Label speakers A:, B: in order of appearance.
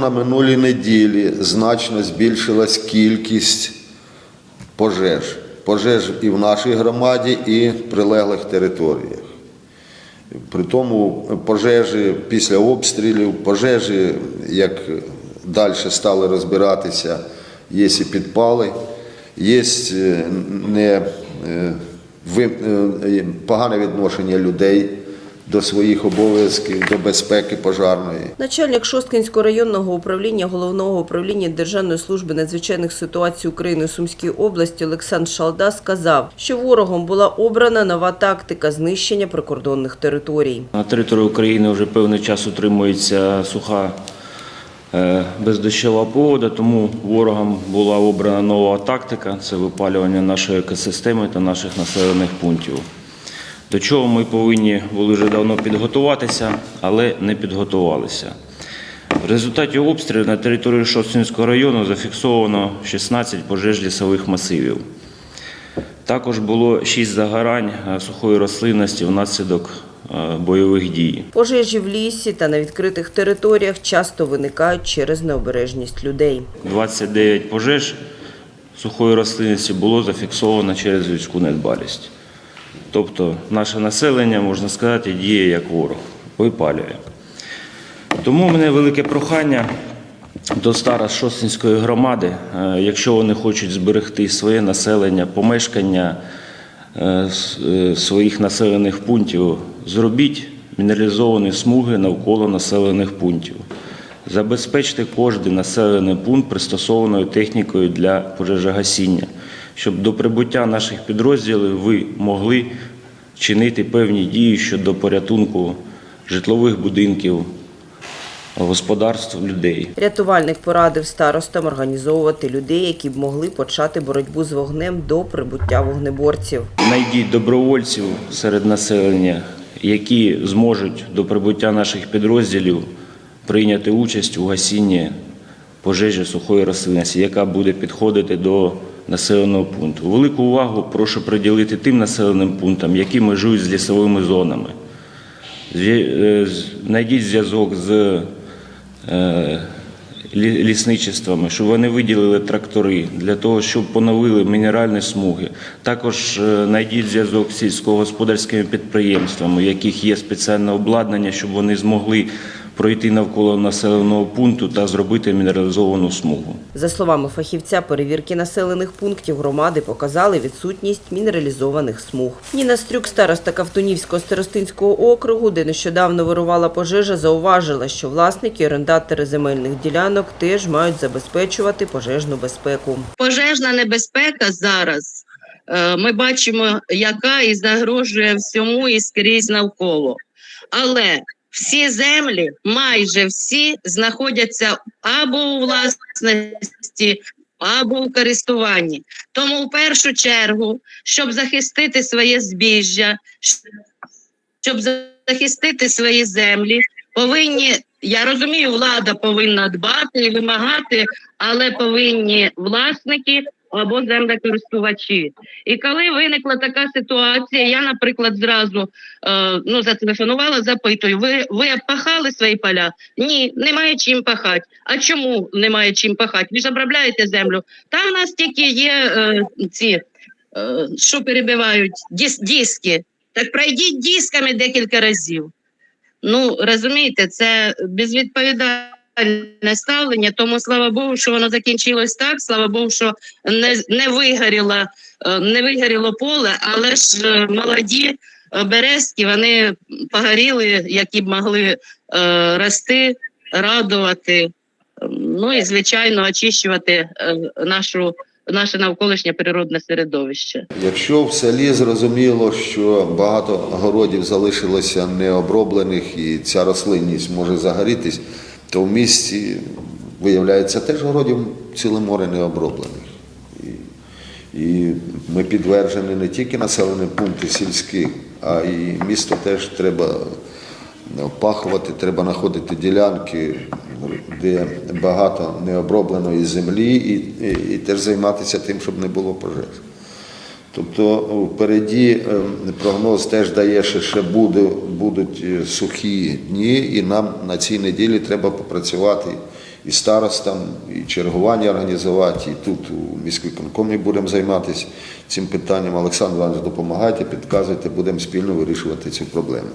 A: На минулій неділі значно збільшилась кількість пожеж. Пожеж і в нашій громаді, і в прилеглих територіях. При тому пожежі після обстрілів, пожежі, як далі стали розбиратися, є і підпали, є е, не, е, е, погане відношення людей до своїх обов'язків, до безпеки пожарної.
B: Начальник Шосткинського районного управління Головного управління Державної служби надзвичайних ситуацій України у Сумській області Олександр Шалда сказав, що ворогом була обрана нова тактика знищення прикордонних територій.
C: На території України вже певний час утримується суха е, бездощова погода, тому ворогам була обрана нова тактика це випалювання нашої екосистеми та наших населених пунктів. До чого ми повинні були вже давно підготуватися, але не підготувалися. В результаті обстрілів на території Шостинського району зафіксовано 16 пожеж лісових масивів. Також було 6 загорань е, сухої рослинності внаслідок е, бойових дій.
B: Пожежі в лісі та на відкритих територіях часто виникають через необережність людей.
C: 29 пожеж сухої рослинності було зафіксовано через людську недбалість. Тобто наше населення, можна сказати, діє як ворог, випалює. Тому в мене велике прохання до старост Шостинської громади, е, якщо вони хочуть зберегти своє населення, помешкання е, е, своїх населених пунктів, зробіть мінералізовані смуги навколо населених пунктів. Забезпечте кожен населений пункт пристосованою технікою для пожежогасіння, щоб до прибуття наших підрозділів ви могли чинити певні дії щодо порятунку житлових будинків, господарств людей.
B: Рятувальник порадив старостам організовувати людей, які б могли почати боротьбу з вогнем до прибуття вогнеборців.
C: Найдіть добровольців серед населення, які зможуть до прибуття наших підрозділів прийняти участь у гасінні пожежі сухої рослинності, яка буде підходити до населеного пункту. Велику увагу прошу приділити тим населеним пунктам, які межують з лісовими зонами. Зв'я- е, Знайдіть зв'язок з е, лісничествами, щоб вони виділили трактори для того, щоб поновили мінеральні смуги. Також е, знайдіть зв'язок з сільськогосподарськими підприємствами, у яких є спеціальне обладнання, щоб вони змогли пройти навколо населеного пункту та зробити мінералізовану смугу.
B: За словами фахівця, перевірки населених пунктів громади показали відсутність мінералізованих смуг. Ніна Стрюк, староста Кавтунівського старостинського округу, де нещодавно вирувала пожежа, зауважила, що власники і орендатори земельних ділянок теж мають забезпечувати пожежну безпеку.
D: пожежна небезпека зараз е, ми бачимо, яка і загрожує всьому і скрізь навколо. Але всі землі, майже всі, знаходяться або у власності, або у користуванні. Тому в першу чергу, щоб захистити своє збіжжя, щоб захистити свої землі, повинні. Я розумію, влада повинна дбати і вимагати, але повинні власники або землекористувачі. І коли виникла така ситуація, я, наприклад, зразу е, ну, зателефонувала, запитую: ви, ви пахали свої поля? Ні, немає чим пахати. А чому немає чим пахати? Ви ж обробляєте землю. Там в нас тільки є е, ці, е, що перебивають, дис, диски. Так пройдіть дисками декілька разів. Ну розумієте, це безвідповідальне ставлення. Тому слава Богу, що воно закінчилось так. Слава Богу, що не, не вигоріло, е, не вигоріло поле, але ж е, молоді е, березки вони погоріли, які б могли е, рости, радувати. Ну і звичайно очищувати е, нашу наше навколишнє природне середовище.
A: Якщо в селі зрозуміло, що багато городів залишилося необроблених і ця рослинність може загорітись, то в місті виявляється теж городів ціле море необроблених. І, ми підтверджені не тільки населені пункти сільські, а і місто теж треба опахувати, треба знаходити ділянки, де багато необробленої землі, і, і, і теж займатися тим, щоб не було пожеж. Тобто впереді е, прогноз теж дає, що ще буде, будуть е, сухі дні, і нам на цій неділі треба попрацювати і старостам, і чергування організувати, і тут у міськвиконкомі будемо займатися цим питанням. Олександр Іванович, допомагайте, підказуйте, будемо спільно вирішувати цю проблему.